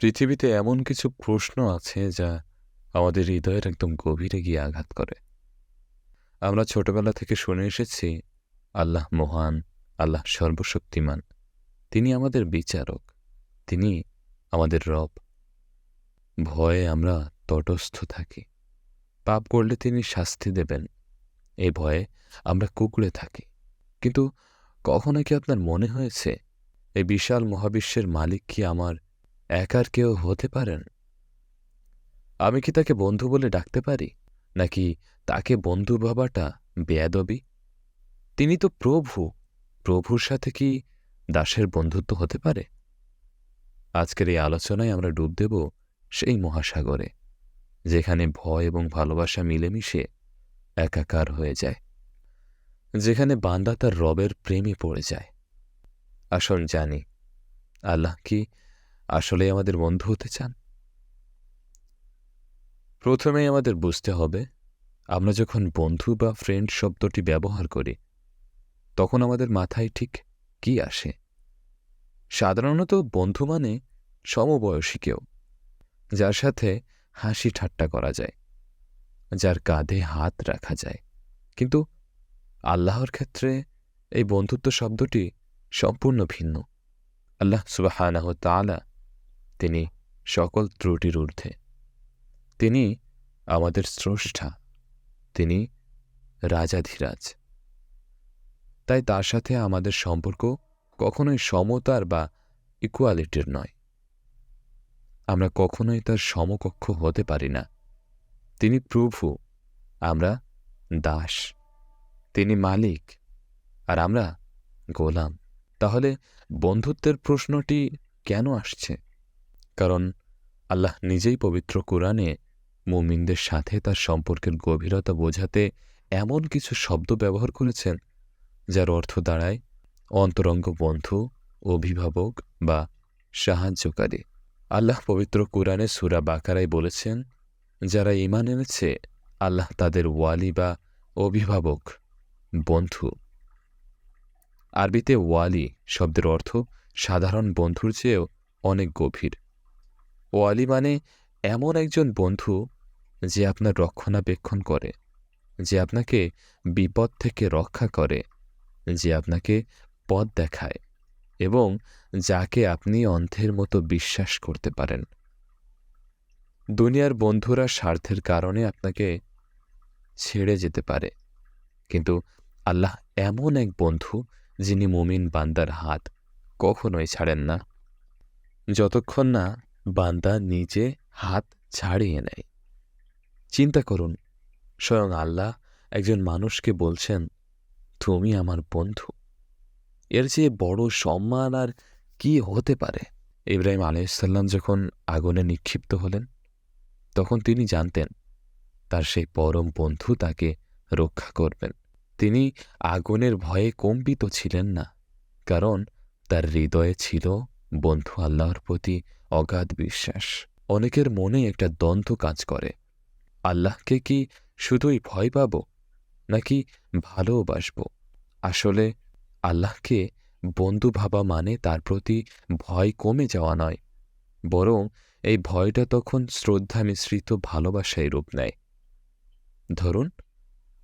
পৃথিবীতে এমন কিছু প্রশ্ন আছে যা আমাদের হৃদয়ের একদম গভীরে গিয়ে আঘাত করে। আমরা ছোটবেলা থেকে শুনে এসেছি, আল্লাহ মহান, আল্লাহ সর্বশক্তিমান। তিনি আমাদের বিচারক, তিনি আমাদের রব। ভয়ে আমরা তটস্থ থাকি। পাপ করলে তিনি শাস্তি দেবেন। এই ভয়ে আমরা কুকুরে থাকি। কিন্তু কখনো কি আপনার মনে হয়েছে, এই বিশাল মহাবিশ্বের মালিক কি আমার একার কেউ হতে পারেন? আমি কি তাকে বন্ধু বলে ডাকতে পারি? নাকি তাকে বন্ধু ভাবাটা বেয়াদবি? তিনি তো প্রভু। প্রভুর সাথে কি দাসের বন্ধুত্ব হতে পারে? আজকের এই আলোচনায় আমরা ডুব দেব সেই মহাসাগরে, যেখানে ভয় এবং ভালোবাসা মিলেমিশে একাকার হয়ে যায়, যেখানে বান্দা তার রবের প্রেমে পড়ে যায়। আসল জানি, আল্লাহ কি আসলে আমাদের বন্ধু হতে চান? প্রথমেই আমাদের বুঝতে হবে, আমরা যখন বন্ধু বা ফ্রেন্ড শব্দটি ব্যবহার করি, তখন আমাদের মাথায় ঠিক কি আসে? সাধারণত বন্ধু মানে সমবয়সী কেউ, যার সাথে হাসি ঠাট্টা করা যায়, যার কাঁধে হাত রাখা যায়। কিন্তু আল্লাহর ক্ষেত্রে এই বন্ধুত্ব শব্দটি সম্পূর্ণ ভিন্ন। আল্লাহ সুবাহানাহ তালা তিনি সকল ত্রুটির ঊর্ধ্বে। তিনি আমাদের স্রষ্টা, তিনি রাজাধিরাজ। তাই তার সাথে আমাদের সম্পর্ক কখনোই সমতার বা ইকুয়ালিটির নয়। আমরা কখনোই তার সমকক্ষ হতে পারি না। তিনি প্রভু, আমরা দাস। তিনি মালিক, আর আমরা গোলাম। তাহলে বন্ধুত্বের প্রশ্নটি কেন আসছে? কারণ আল্লাহ নিজেই পবিত্র কোরআনে মুমিনদের সাথে তার সম্পর্কের গভীরতা বোঝাতে এমন কিছু শব্দ ব্যবহার করেছেন, যার অর্থ দাঁড়ায় অন্তরঙ্গ বন্ধু, অভিভাবক বা সাহায্যকারী। আল্লাহ পবিত্র কোরআনে সুরা বাকারাই বলেছেন, যারা ইমান এনেছে, আল্লাহ তাদের ওয়ালি বা অভিভাবক, বন্ধু। আরবিতে ওয়ালি শব্দের অর্থ সাধারণ বন্ধুর চেয়েও অনেক গভীর। ওয়ালি মানে এমন একজন বন্ধু যে আপনার রক্ষণাবেক্ষণ করে, যে আপনাকে বিপদ থেকে রক্ষা করে, যে আপনাকে পথ দেখায় এবং যাকে আপনি অন্ধের মতো বিশ্বাস করতে পারেন। দুনিয়ার বন্ধুরা স্বার্থের কারণে আপনাকে ছেড়ে যেতে পারে, কিন্তু আল্লাহ এমন এক বন্ধু যিনি মুমিন বান্দার হাত কখনোই ছাড়েন না। যতক্ষণ না বান্দা নিজে হাত ছাড়িয়ে নেয়। চিন্তা করুন, স্বয়ং আল্লাহ একজন মানুষকে বলছেন, তুমি আমার বন্ধু। এর চেয়ে বড় সম্মান আর কি হতে পারে? ইব্রাহিম আলাইসাল্লাম যখন আগুনে নিক্ষিপ্ত হলেন, তখন তিনি জানতেন, তার সেই পরম বন্ধু তাকে রক্ষা করবেন। তিনি আগুনের ভয়ে কম্পিত ছিলেন না, কারণ তার হৃদয়ে ছিল বন্ধু আল্লাহর প্রতি অগাধ বিশ্বাস। অনেকের মনে একটা দ্বন্দ্ব কাজ করে। আল্লাহকে কি শুধুই ভয় পাব, নাকি ভালোবাসব? আসলে আল্লাহকে বন্ধু ভাবা মানে তার প্রতি ভয় কমে যাওয়া নয়, বরং এই ভয়টা তখন শ্রদ্ধা মিশ্রিত ভালোবাসায় রূপ নেয়। ধরুন,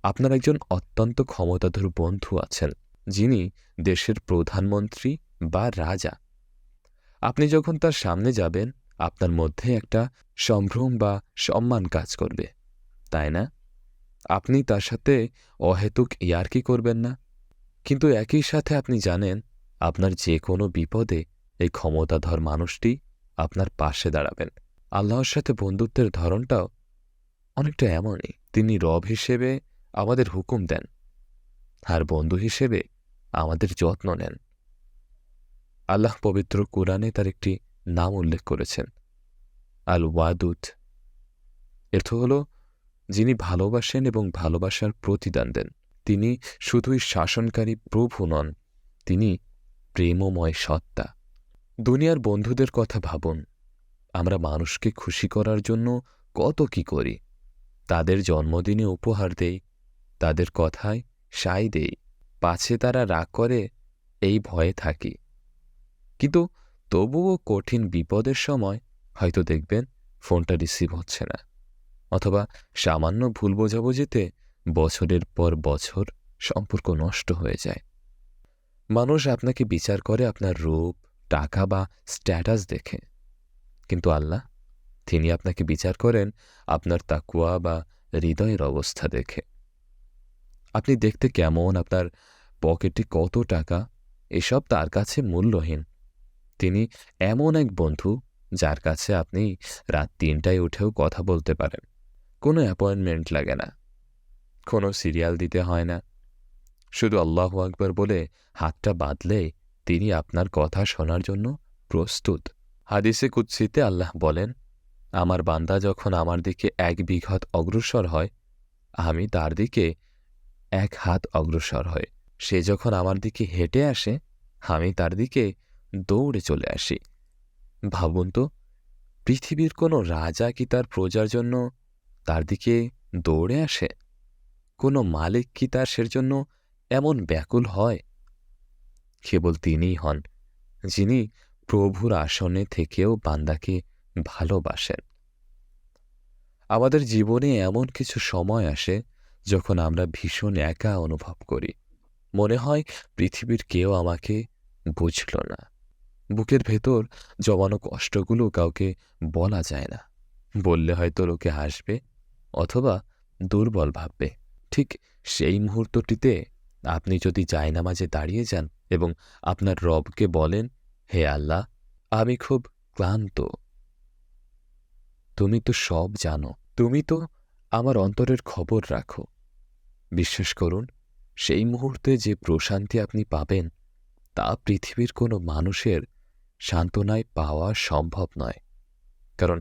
আপনার একজন অত্যন্ত ক্ষমতাধর বন্ধু আছেন, যিনি দেশের প্রধানমন্ত্রী বা রাজা। আপনি যখন তার সামনে যাবেন, আপনার মধ্যে একটা সম্ভ্রম বা সম্মান কাজ করবে, তাই না? আপনি তার সাথে অহেতুক ইয়ার্কি করবেন না। কিন্তু একই সাথে আপনি জানেন, আপনার যে কোনো বিপদে এই ক্ষমতাধর মানুষটি আপনার পাশে দাঁড়াবেন। আল্লাহর সাথে বন্ধুত্বের ধরনটাও অনেকটা এমনই। তিনি রব হিসেবে আমাদের হুকুম দেন, আর বন্ধু হিসেবে আমাদের যত্ন নেন। আল্লাহ পবিত্র কোরআনে তার একটি নাম উল্লেখ করেছেন। আল ওয়াদুদ এর্থ হল, যিনি ভালোবাসেন এবং ভালোবাসার প্রতিদান দেন। তিনি শুধুই শাসনকারী প্রভু নন, তিনি প্রেমময় সত্তা। দুনিয়ার বন্ধুদের কথা ভাবুন, আমরা মানুষকে খুশি করার জন্য কত কি করি? তাদের জন্মদিনে উপহার দেই, তাদের কথায় সাই দেই। পাছে তারা রাগ করে, এই ভয়ে থাকি। কিন্তু তবুও কঠিন বিপদের সময় হয়তো দেখবেন ফোনটা রিসিভ হচ্ছে না। অথবা সামান্য ভুল বোঝাবুঝিতে বছরের পর বছর সম্পর্ক নষ্ট হয়ে যায়। মানুষ আপনাকে বিচার করে আপনার রূপ, টাকা বা স্ট্যাটাস দেখে। কিন্তু আল্লাহ, তিনি আপনাকে বিচার করেন আপনার তাকুয়া বা হৃদয়ের অবস্থা দেখে। আপনি দেখতে কেমন, আপনার পকেটে কত টাকা, এসব তার কাছে মূল্যহীন। তিনি এমন এক বন্ধু যার কাছে আপনি রাত তিনটায় উঠেও কথা বলতে পারেন। কোনো অ্যাপয়েন্টমেন্ট লাগে না। কোনো সিরিয়াল দিতে হয় না। শুধু আল্লাহ আকবর বলে হাতটা বাঁধলে তিনি আপনার কথা শোনার জন্য প্রস্তুত। হাদিসে কুৎসিতে আল্লাহ বলেন, আমার বান্দা যখন আমার দিকে এক বিঘত অগ্রসর হয়, আমি তার দিকে এক হাত অগ্রসর হয় সে যখন আমার দিকে হেঁটে আসে, আমি তার দিকে দৌড়ে চলে আসি। ভাবুন তো, পৃথিবীর কোনো রাজা কি তার প্রজার জন্য তার দিকে দৌড়ে আসে? কোনো মালিক কি তার সের জন্য এমন ব্যাকুল হয়? কেবল তিনিই হন, যিনি প্রভুর আসনে থেকেও বান্দাকে ভালোবাসেন। আমাদের জীবনে এমন কিছু সময় আসে যখন আমরা ভীষণ একা অনুভব করি। মনে হয় পৃথিবীর কেউ আমাকে বুঝল না। বুকের ভেতর জমানো কষ্টগুলো কাউকে বলা যায় না। বললে হয়তো লোকে হাসবে অথবা দুর্বল ভাববে। ঠিক সেই মুহূর্তটিতে আপনি যদি জায়নামাজে দাঁড়িয়ে যান এবং আপনার রবকে বলেন, হে আল্লাহ, আমি খুব ক্লান্ত। তুমি তো সব জানো। তুমি তো আমার অন্তরের খবর রাখো। বিশ্বাস করুন, সেই মুহূর্তে যে প্রশান্তি আপনি পাবেন, তা পৃথিবীর কোনো মানুষের সান্ত্বনায় পাওয়া সম্ভব নয় কারণ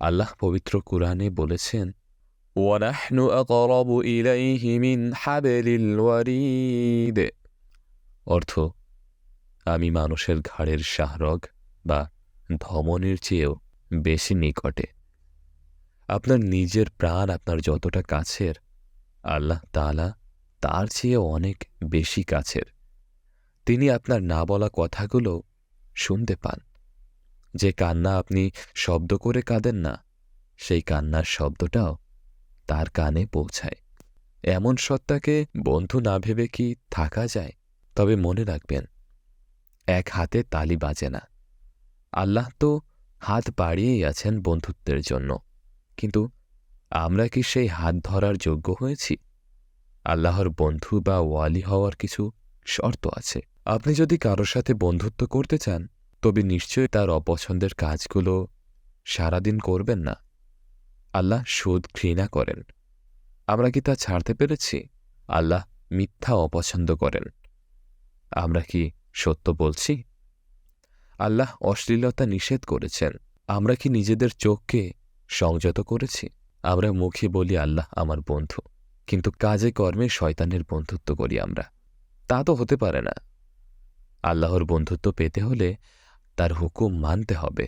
আল্লাহ পবিত্র কুরআনে বলেছেন ونحن أقرب إليه من حبل الوريد অর্থ আমি মানুষের ঘাড়ের শাহরগ বা ধমনের চেয়েও বেশি নিকটে আপনার নিজের প্রাণ আপনার যতটা কাছের আল্লাহ তাআলা তার চেয়ে অনেক বেশি কাছের তিনি আপনার না বলা কথাগুলো শুনতে পান। যে কান্না আপনি শব্দ করে কাঁদেন না, সেই কান্নার শব্দটাও তার কানে পৌঁছায়। এমন সত্তাকে বন্ধু না ভেবে কি থাকা যায়? তবে মনে রাখবেন, এক হাতে তালি বাজে না। আল্লাহ তো হাত বাড়িয়েই আছেন বন্ধুত্বের জন্য। কিন্তু আমরা কি সেই হাত ধরার যোগ্য হয়েছি? আল্লাহর বন্ধু বা ওয়ালি হওয়ার কিছু শর্ত আছে। আপনি যদি কারোর সাথে বন্ধুত্ব করতে চান, তবে নিশ্চয়ই তার অপছন্দের কাজগুলো সারাদিন করবেন না। আল্লাহ সুদ ঘৃণা করেন। আমরা কি তা ছাড়তে পেরেছি? আল্লাহ মিথ্যা অপছন্দ করেন। আমরা কি সত্য বলছি? আল্লাহ অশ্লীলতা নিষেধ করেছেন। আমরা কি নিজেদের চোখকে সংযত করেছি? আমরা মুখে বলি, আল্লাহ আমার বন্ধু। কিন্তু কাজে কর্মে শয়তানের বন্ধুত্ব করি আমরা। তা তো হতে পারে না। আল্লাহর বন্ধুত্ব পেতে হলে তার হুকুম মানতে হবে।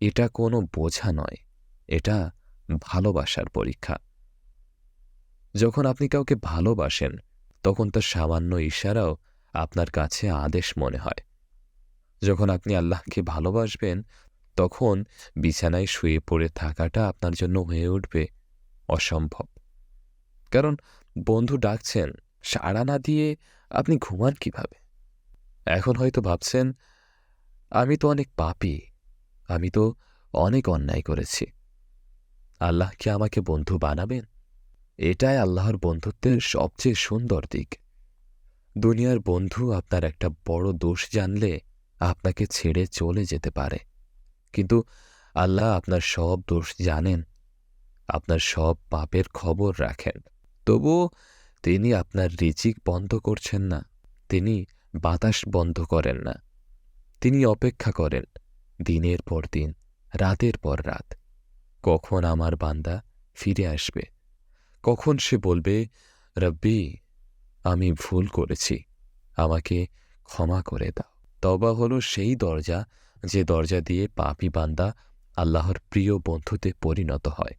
এটা কোনো বোঝা নয়, এটা ভালোবাসার পরীক্ষা। যখন আপনি কাউকে ভালোবাসেন, তখন তার সামান্য ইশারাও আপনার কাছে আদেশ মনে হয়। যখন আপনি আল্লাহকে ভালোবাসবেন, তখন বিছানায় শুয়ে পড়ে থাকাটা আপনার জন্য হয়ে উঠবে অসম্ভব। কারণ বন্ধু ডাকছেন, সাড়া না দিয়ে আপনি ঘুমান কীভাবে? এখন হয়তো ভাবছেন, আমি তো অনেক পাপী, আমি তো অনেক অন্যায় করেছি। আল্লাহ কি আমাকে বন্ধু বানাবেন? এটাই আল্লাহর বন্ধুত্বের সবচেয়ে সুন্দর দিক। দুনিয়ার বন্ধু আপনার একটা বড় দোষ জানলে আপনাকে ছেড়ে চলে যেতে পারে। কিন্তু আল্লাহ আপনার সব দোষ জানেন, আপনার সব পাপের খবর রাখেন। তবুও তিনি আপনার রিচিক বন্ধ করছেন না। তিনি বাতাস বন্ধ করেন না। তিনি অপেক্ষা করেন, দিনের পর দিন, রাতের পর রাত। কখন আমার বান্দা ফিরে আসবে? কখন সে বলবে, রব্বি, আমি ভুল করেছি, আমাকে ক্ষমা করে দাও। তবা হলো সেই দরজা, যে দরজা দিয়ে পাপি বান্দা আল্লাহর প্রিয় বন্ধুতে পরিণত হয়।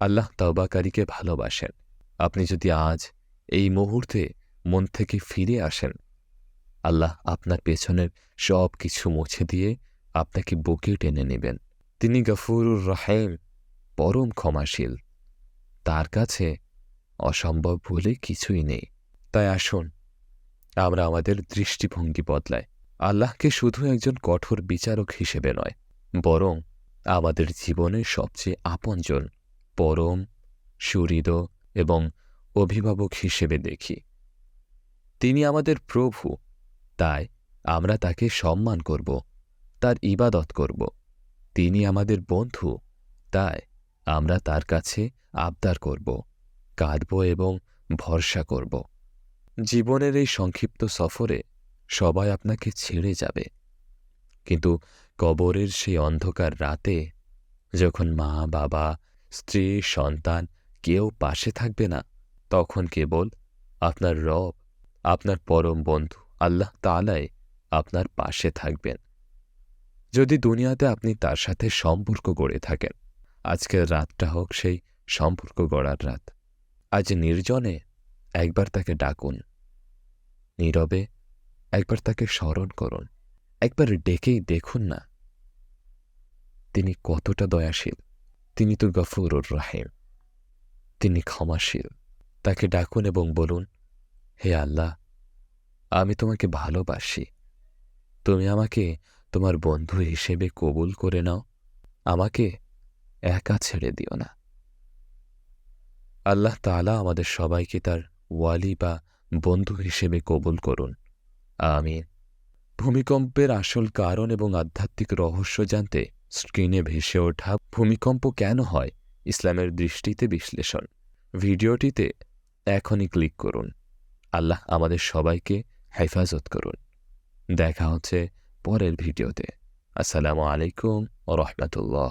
আল্লাহ তওবাকারীকে ভালোবাসেন। আপনি যদি আজ এই মুহূর্তে মন থেকে ফিরে আসেন আল্লাহ আপনার পেছনের সব কিছু মুছে দিয়ে আপনাকে বুকে টেনে নেবেন। তিনি গফুরুর রাহিম, পরম ক্ষমাশীল। তার কাছে অসম্ভব বলে কিছুই নেই। তাই আসুন, আমরা আমাদের দৃষ্টিভঙ্গি বদলাই। আল্লাহকে শুধু একজন কঠোর বিচারক হিসেবে নয়, বরং আমাদের জীবনের সবচেয়ে আপনজন, পরম, সুহৃদ এবং অভিভাবক হিসেবে দেখি। তিনি আমাদের প্রভু। তাই আমরা তাকে সম্মান করব, তার ইবাদত করব। তিনি আমাদের বন্ধু, তাই আমরা তার কাছে আবদার করব, কাঁদব এবং ভরসা করব। জীবনের এই সংক্ষিপ্ত সফরে সবাই আপনাকে ছেড়ে যাবে। কিন্তু কবরের সেই অন্ধকার রাতে যখন মা, বাবা, স্ত্রী, সন্তান কেউ পাশে থাকবে না, তখন কেবল আপনার রব, আপনার পরম বন্ধু। আল্লাহ তালাই আপনার পাশে থাকবেন। যদি দুনিয়াতে আপনি তার সাথে সম্পর্ক গড়ে থাকেন আজকের রাতটা হোক সেই সম্পর্ক গড়ার রাত। আজ নির্জনে একবার তাকে ডাকুন, নীরবে একবার তাকে স্মরণ করুন, একবার ডেকেই দেখুন না, তিনি কতটা দয়াশীল, তিনি তো গফুরুর রাহিম, তিনি ক্ষমাশীল। তাকে ডাকুন এবং বলুন, হে আল্লাহ আমি তোমাকে ভালোবাসি। তুমি আমাকে তোমার বন্ধু হিসেবে কবুল করে নাও। আমাকে একা ছেড়ে দিও না। আল্লাহ তাআলা আমাদের সবাইকে তার ওয়ালি বা বন্ধু হিসেবে কবুল করুন। আমিন। ভূমিকম্পের আসল কারণ এবং আধ্যাত্মিক রহস্য জানতে স্ক্রিনে ভেসে ওঠা ভূমিকম্প কেন হয়, ইসলামের দৃষ্টিতে বিশ্লেষণ। ভিডিওটিতে এখনই ক্লিক করুন। আল্লাহ আমাদের সবাইকে হেফাজত করুন। দেখা হচ্ছে পরের ভিডিওতে। আসসালামু আলাইকুম ও রহমতুল্লাহ।